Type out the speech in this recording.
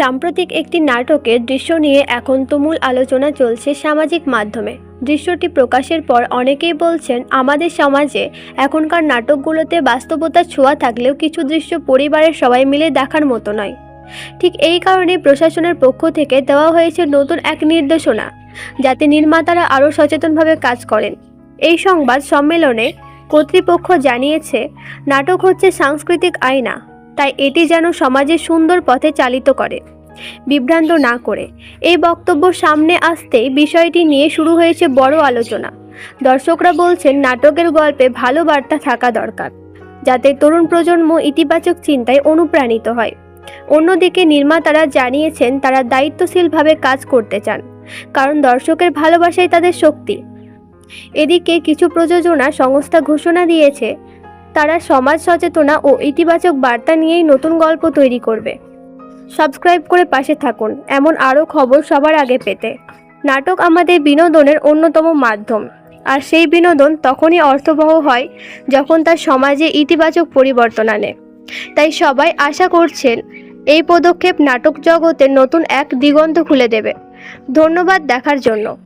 সাম্প্রতিক একটি নাটকের দৃশ্য নিয়ে এখন তুমুল আলোচনা চলছে সামাজিক মাধ্যমে। দৃশ্যটি প্রকাশের পর অনেকেই বলছেন, আমাদের সমাজে এখনকার নাটকগুলোতে বাস্তবতার ছোঁয়া থাকলেও কিছু দৃশ্য পরিবারের সবাই মিলে দেখার মতো নয়। ঠিক এই কারণে প্রশাসনের পক্ষ থেকে দেওয়া হয়েছে নতুন এক নির্দেশনা, যাতে নির্মাতারা আরও সচেতনভাবে কাজ করেন। এই সংবাদ সম্মেলনে কর্তৃপক্ষ জানিয়েছে, নাটক হচ্ছে সাংস্কৃতিক আয়না তাই এটি যেন সমাজের সুন্দর পথে চালিত করে। বিভ্রান্ত না করে। এই বক্তব্য সামনে আসতেই বিষয়টি নিয়ে শুরু হয়েছে বড় আলোচনা। দর্শকরা বলছেন, নাটকের গল্পে ভালো বার্তা থাকা দরকার, যাতে তরুণ প্রজন্ম ইতিবাচক চিন্তায় অনুপ্রাণিত হয়। অন্যদিকে নির্মাতারা জানিয়েছেন, তারা দায়িত্বশীলভাবে কাজ করতে চান, কারণ দর্শকের ভালোবাসাই তাদের শক্তি। এদিকে কিছু প্রযোজনা সংস্থা ঘোষণা দিয়েছে তারা সমাজ সচেতনা ও ইতিবাচক বার্তা নিয়েই নতুন গল্প তৈরি করবে। সাবস্ক্রাইব করে পাশে থাকুন, এমন আরও খবর সবার আগে পেতে। নাটক আমাদের বিনোদনের অন্যতম মাধ্যম। আর সেই বিনোদন তখনই অর্থবহ হয় যখন তার সমাজে ইতিবাচক পরিবর্তন আনে। তাই সবাই আশা করছেন, এই পদক্ষেপ নাটক জগতে নতুন এক দিগন্ত খুলে দেবে। ধন্যবাদ দেখার জন্য।